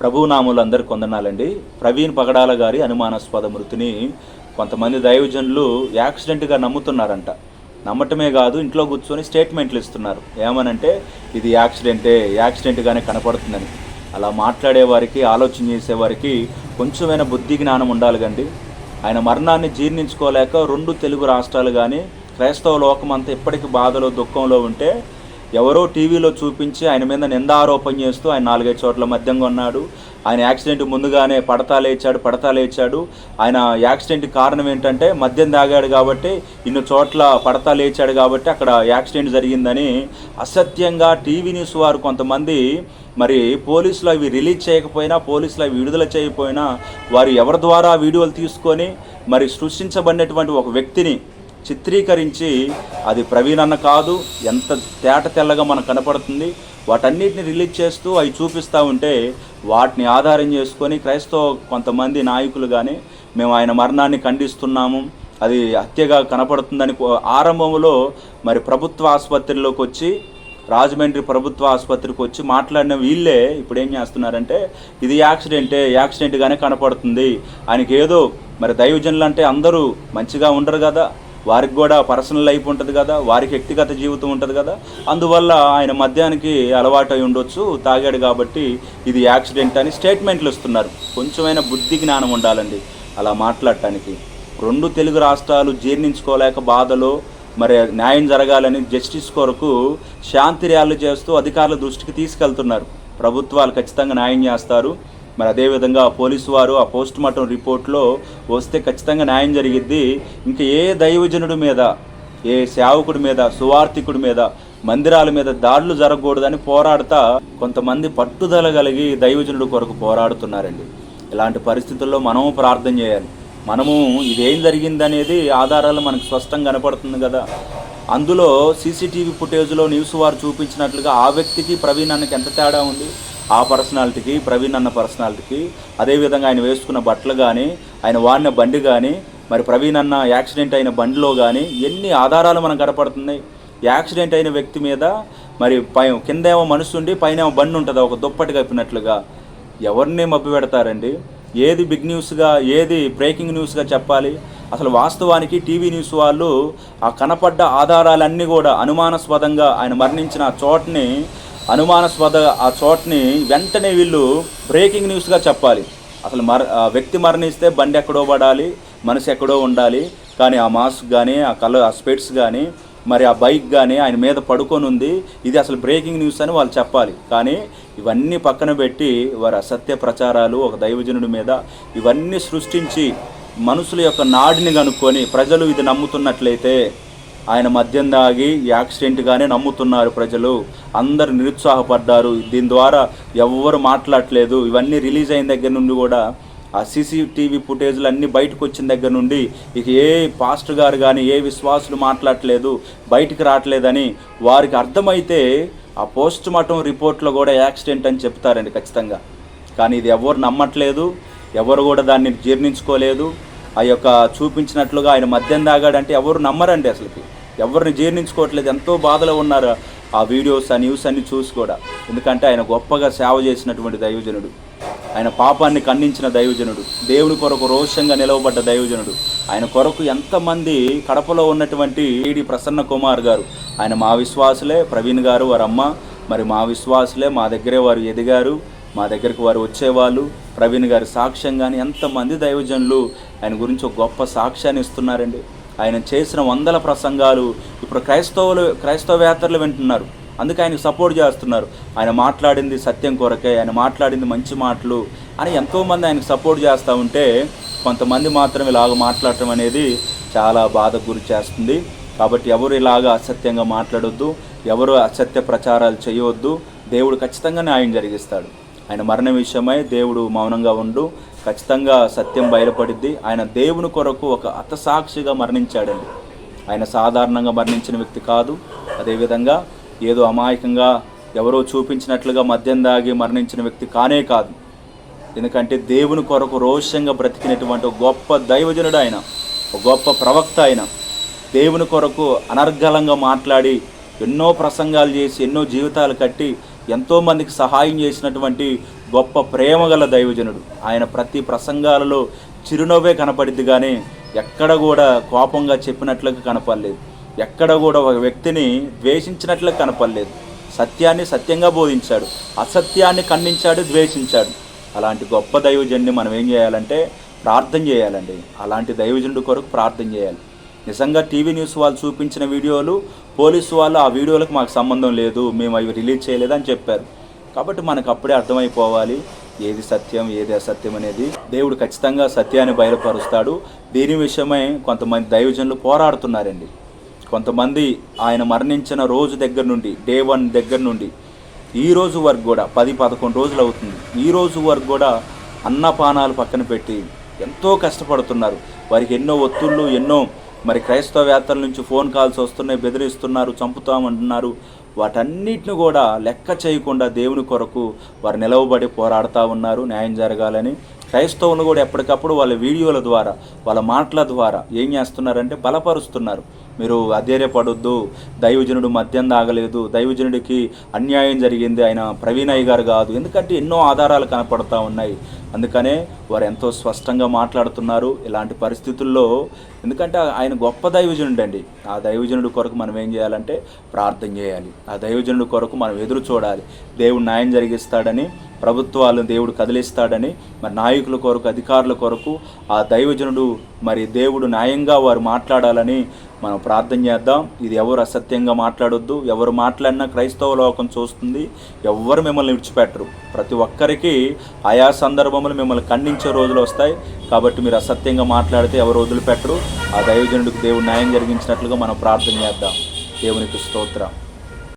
ప్రభునాములు అందరు కొందనాలండి. ప్రవీణ్ పగడాల గారి అనుమానాస్పద మృతిని కొంతమంది దైవజనులు యాక్సిడెంట్గా నమ్ముతున్నారంట. నమ్మటమే కాదు ఇంట్లో కూర్చొని స్టేట్మెంట్లు ఇస్తున్నారు. ఏమనంటే ఇది యాక్సిడెంటే యాక్సిడెంట్గానే కనపడుతుందని. అలా మాట్లాడేవారికి ఆలోచన చేసేవారికి కొంచెమైనా బుద్ధి జ్ఞానం ఉండాలి కండి. ఆయన మరణాన్ని జీర్ణించుకోలేక రెండు తెలుగు రాష్ట్రాలు కానీ క్రైస్తవ లోకం అంతా ఇప్పటికీ బాధలో దుఃఖంలో ఉంటే ఎవరో టీవీలో చూపించి ఆయన మీద నిందారోపణ చేస్తూ ఆయన నాలుగైదు చోట్ల మద్యం కొన్నాడు ఆయన యాక్సిడెంట్ ముందుగానే పడతా లేచాడు పడతా లేచాడు. ఆయన యాక్సిడెంట్ కారణం ఏంటంటే మద్యం తాగాడు కాబట్టి ఇన్ని చోట్ల పడతా లేచాడు కాబట్టి అక్కడ యాక్సిడెంట్ జరిగిందని అసత్యంగా టీవీ న్యూస్ వారు కొంతమంది మరి పోలీసులు అవి రిలీజ్ చేయకపోయినా పోలీసులు అవి విడుదల చేయకపోయినా వారు ఎవరి ద్వారా వీడియోలు తీసుకొని మరి సృష్టించబడినటువంటి ఒక వ్యక్తిని చిత్రీకరించి అది ప్రవీణ్ అన్న కాదు ఎంత తేట తెల్లగా మనకు కనపడుతుంది వాటన్నిటిని రిలీజ్ చేస్తూ అవి చూపిస్తూ ఉంటే వాటిని ఆధారం చేసుకొని క్రైస్తవ కొంతమంది నాయకులు కానీ మేము ఆయన మరణాన్ని ఖండిస్తున్నాము అది హత్యగా కనపడుతుందని ఆరంభంలో మరి ప్రభుత్వ ఆసుపత్రిలోకి వచ్చి రాజమండ్రి ప్రభుత్వ ఆసుపత్రికి వచ్చి మాట్లాడిన వీళ్ళే ఇప్పుడు ఏం చేస్తున్నారంటే ఇది యాక్సిడెంటే యాక్సిడెంట్గానే కనపడుతుంది ఆయనకి ఏదో మరి దైవజనులు అంటే అందరూ మంచిగా ఉండరు కదా వారికి కూడా పర్సనల్ లైఫ్ ఉంటుంది కదా వారికి వ్యక్తిగత జీవితం ఉంటుంది కదా. అందువల్ల ఆయన మద్యానికి అలవాటు అయి ఉండొచ్చు తాగాడు కాబట్టి ఇది యాక్సిడెంట్ అని స్టేట్మెంట్లు ఇస్తున్నారు. కొంచెమైనా బుద్ధి జ్ఞానం ఉండాలండి అలా మాట్లాడటానికి. రెండు తెలుగు రాష్ట్రాలు జీర్ణించుకోలేక బాధలో మరి న్యాయం జరగాలని జస్టిస్ కొరకు శాంతి ర్యాలు చేస్తూ అధికారుల దృష్టికి తీసుకెళ్తున్నారు. ప్రభుత్వాలు ఖచ్చితంగా న్యాయం చేస్తారు. మరి అదేవిధంగా పోలీసు వారు ఆ పోస్ట్ మార్టం రిపోర్ట్లో వస్తే ఖచ్చితంగా న్యాయం జరిగిద్ది. ఇంకా ఏ దైవజనుడి మీద ఏ సేవకుడి మీద సువార్థికుడి మీద మందిరాల మీద దాడులు జరగకూడదని పోరాడుతా కొంతమంది పట్టుదల కలిగి దైవజనుడు కొరకు పోరాడుతున్నారండి. ఇలాంటి పరిస్థితుల్లో మనము ప్రార్థన చేయాలి. మనము ఇదేం జరిగిందనేది ఆధారాలు మనకు స్పష్టంగా కనపడుతుంది కదా. అందులో సీసీటీవీ ఫుటేజ్లో న్యూస్ వారు చూపించినట్లుగా ఆ వ్యక్తికి ప్రవీణ్ అన్నకి ఎంత తేడా ఉంది? ఆ పర్సనాలిటీకి ప్రవీణ్ అన్న పర్సనాలిటీకి అదేవిధంగా ఆయన వేసుకున్న బట్టలు కానీ ఆయన వాడిన బండి కానీ మరి ప్రవీణ్ అన్న యాక్సిడెంట్ అయిన బండిలో కానీ ఎన్ని ఆధారాలు మనకు కనపడుతున్నాయి. యాక్సిడెంట్ అయిన వ్యక్తి మీద మరి పై కిందేమో మనసు ఉండి పైన బండి ఉంటుంది ఒక దుప్పటి కప్పినట్లుగా. ఎవరిని మబ్బి పెడతారండి? ఏది బిగ్ న్యూస్గా ఏది బ్రేకింగ్ న్యూస్గా చెప్పాలి? అసలు వాస్తవానికి టీవీ న్యూస్ వాళ్ళు ఆ కనపడ్డ ఆధారాలన్నీ కూడా అనుమానాస్పదంగా ఆయన మరణించిన ఆ చోటని అనుమానాస్పద ఆ చోటని వెంటనే వీళ్ళు బ్రేకింగ్ న్యూస్గా చెప్పాలి. అసలు మర వ్యక్తి మరణిస్తే బండి ఎక్కడో పడాలి మనసు ఎక్కడో ఉండాలి. కానీ ఆ మాస్క్ కానీ ఆ కలర్ ఆ స్పెట్స్ కానీ మరి ఆ బైక్ కానీ ఆయన మీద పడుకొని ఉంది. ఇది అసలు బ్రేకింగ్ న్యూస్ అని వాళ్ళు చెప్పాలి. కానీ ఇవన్నీ పక్కన పెట్టి వారి అసత్య ప్రచారాలు ఒక దైవజనుడి మీద ఇవన్నీ సృష్టించి మనుషుల యొక్క నాడిని కనుక్కొని ప్రజలు ఇది నమ్ముతున్నట్లయితే ఆయన మద్యం దాగి యాక్సిడెంట్గానే నమ్ముతున్నారు ప్రజలు. అందరు నిరుత్సాహపడ్డారు. దీని ద్వారా ఎవ్వరు మాట్లాడలేదు ఇవన్నీ రిలీజ్ అయిన దగ్గర నుండి కూడా ఆ సీసీటీవీ ఫుటేజ్లు అన్నీ బయటకు వచ్చిన దగ్గర నుండి ఇక ఏ పాస్టర్ గారు కానీ ఏ విశ్వాసులు మాట్లాడలేదు బయటికి రావట్లేదని వారికి అర్థమైతే ఆ పోస్ట్ మార్టం రిపోర్ట్లో కూడా యాక్సిడెంట్ అని చెప్తారండి ఖచ్చితంగా. కానీ ఇది ఎవరు నమ్మట్లేదు. ఎవరు కూడా దాన్ని జీర్ణించుకోలేదు. ఆ యొక్క చూపించినట్లుగా ఆయన మద్యం తాగాడంటే ఎవరు నమ్మరండి అసలుకి. ఎవరిని జీర్ణించుకోవట్లేదు ఎంతో బాధలో ఉన్నారు ఆ వీడియోస్ ఆ న్యూస్ అన్ని చూసి కూడా. ఎందుకంటే ఆయన గొప్పగా సేవ చేసినటువంటి దైవజనుడు. ఆయన పాపాన్ని ఖండించిన దైవజనుడు. దేవుని కొరకు రోషంగా నిలవబడ్డ దైవజనుడు. ఆయన కొరకు ఎంతమంది కడపలో ఉన్నటువంటి ఈడి ప్రసన్న కుమార్ గారు. ఆయన మా విశ్వాసులే ప్రవీణ్ గారు వారి అమ్మ మరి మా విశ్వాసులే మా దగ్గరే వారు ఎదిగారు. మా దగ్గరకు వారు వచ్చేవాళ్ళు. ప్రవీణ్ గారి సాక్ష్యం కానీ ఎంతమంది దైవజనులు ఆయన గురించి ఒక గొప్ప సాక్ష్యాన్ని ఇస్తున్నారండి. ఆయన చేసిన వందల ప్రసంగాలు ఇప్పుడు క్రైస్తవులు క్రైస్తవేతరులు వింటున్నారు. అందుకే ఆయనకు సపోర్ట్ చేస్తున్నారు. ఆయన మాట్లాడింది సత్యం కొరకే ఆయన మాట్లాడింది మంచి మాటలు అని ఎంతోమంది ఆయనకు సపోర్ట్ చేస్తూ ఉంటే కొంతమంది మాత్రం ఇలాగ మాట్లాడటం అనేది చాలా బాధకు గురి చేస్తుంది. కాబట్టి ఎవరు ఇలాగ అసత్యంగా మాట్లాడొద్దు ఎవరు అసత్య ప్రచారాలు చేయవద్దు దేవుడు ఖచ్చితంగా న్యాయం జరిగిస్తాడు. ఆయన మరణ విషయమై దేవుడు మౌనంగా ఉండు. ఖచ్చితంగా సత్యం బయలుపడిద్ది. ఆయన దేవుని కొరకు ఒక అతసాక్షిగా మరణించాడండి. ఆయన సాధారణంగా మరణించిన వ్యక్తి కాదు. అదేవిధంగా ఏదో అమాయకంగా ఎవరో చూపించినట్లుగా మద్యం దాగి మరణించిన వ్యక్తి కానే కాదు. ఎందుకంటే దేవుని కొరకు రోషంగా బ్రతికినటువంటి ఒక గొప్ప దైవజనుడు ఆయన. ఒక గొప్ప ప్రవక్త ఆయన. దేవుని కొరకు అనర్గళంగా మాట్లాడి ఎన్నో ప్రసంగాలు చేసి ఎన్నో జీవితాలు కట్టి ఎంతోమందికి సహాయం చేసినటువంటి గొప్ప ప్రేమ గల దైవజనుడు. ఆయన ప్రతి ప్రసంగాలలో చిరునవ్వే కనపడిద్ది కానీ ఎక్కడ కూడా కోపంగా చెప్పినట్లుగా కనపడలేదు. ఎక్కడ కూడా ఒక వ్యక్తిని ద్వేషించినట్లుగా కనపడలేదు. సత్యాన్ని సత్యంగా బోధించాడు. అసత్యాన్ని ఖండించాడు ద్వేషించాడు. అలాంటి గొప్ప దైవజన్ని మనం ఏం చేయాలంటే ప్రార్థన చేయాలండి. అలాంటి దైవజనుడి కొరకు ప్రార్థన చేయాలి. నిజంగా టీవీ న్యూస్ వాళ్ళు చూపించిన వీడియోలు పోలీసు వాళ్ళు ఆ వీడియోలకు మాకు సంబంధం లేదు మేము అవి రిలీజ్ చేయలేదని చెప్పారు. కాబట్టి మనకు అప్పుడే అర్థమైపోవాలి ఏది సత్యం ఏది అసత్యం అనేది. దేవుడు ఖచ్చితంగా సత్యాన్ని బయలుపరుస్తాడు. దీని విషయమై కొంతమంది దైవజనులు పోరాడుతున్నారండి. కొంతమంది ఆయన మరణించిన రోజు దగ్గర నుండి డే వన్ దగ్గర నుండి ఈ రోజు వరకు కూడా పది పదకొండు రోజులు అవుతుంది. ఈ రోజు వరకు కూడా అన్నపానాలు పక్కన పెట్టి ఎంతో కష్టపడుతున్నారు. వారికి ఎన్నో ఒత్తుళ్ళు ఎన్నో మరి క్రైస్తవేత్తల నుంచి ఫోన్ కాల్స్ వస్తున్నాయి బెదిరిస్తున్నారు చంపుతామంటున్నారు. వాటన్నిటిని కూడా లెక్క చేయకుండా దేవుని కొరకు వారు నిలవబడి పోరాడుతూ ఉన్నారు న్యాయం జరగాలని. క్రైస్తవులు కూడా ఎప్పటికప్పుడు వాళ్ళ వీడియోల ద్వారా వాళ్ళ మాటల ద్వారా ఏం చేస్తున్నారంటే బలపరుస్తున్నారు. మీరు అధైర్యపడొద్దు. దైవజనుడు మద్యం తాగలేదు దైవజనుడికి అన్యాయం జరిగింది. ఆయన ప్రవీణయ్య గారు కాదు. ఎందుకంటే ఎన్నో ఆధారాలు కనపడతా ఉన్నాయి. అందుకనే వారు ఎంతో స్పష్టంగా మాట్లాడుతున్నారు ఇలాంటి పరిస్థితుల్లో. ఎందుకంటే ఆయన గొప్ప దైవజనుడు అండి ఆ దైవజనుడు కొరకు మనం ఏం చేయాలంటే ప్రార్థన చేయాలి. ఆ దైవజనుడు కొరకు మనం ఎదురు చూడాలి. దేవుడు న్యాయం జరిగిస్తాడని ప్రభుత్వాలను దేవుడు కదిలిస్తాడని మరి నాయకుల కొరకు అధికారుల కొరకు ఆ దైవజనుడు మరి దేవుడు న్యాయంగా వారు మాట్లాడాలని మనం ప్రార్థన చేద్దాం. ఇది ఎవరు అసత్యంగా మాట్లాడొద్దు. ఎవరు మాట్లాడినా క్రైస్తవ లోకం చూస్తుంది. ఎవరు మిమ్మల్ని విడిచిపెట్టరు. ప్రతి ఒక్కరికి ఆయా సందర్భములు మిమ్మల్ని ఖండించే రోజులు వస్తాయి. కాబట్టి మీరు అసత్యంగా మాట్లాడితే ఎవరు వదిలిపెట్టరు. ఆ దైవజనుడికి దేవుడు న్యాయం జరిగించినట్లుగా మనం ప్రార్థన చేద్దాం. దేవునికి స్తోత్రం.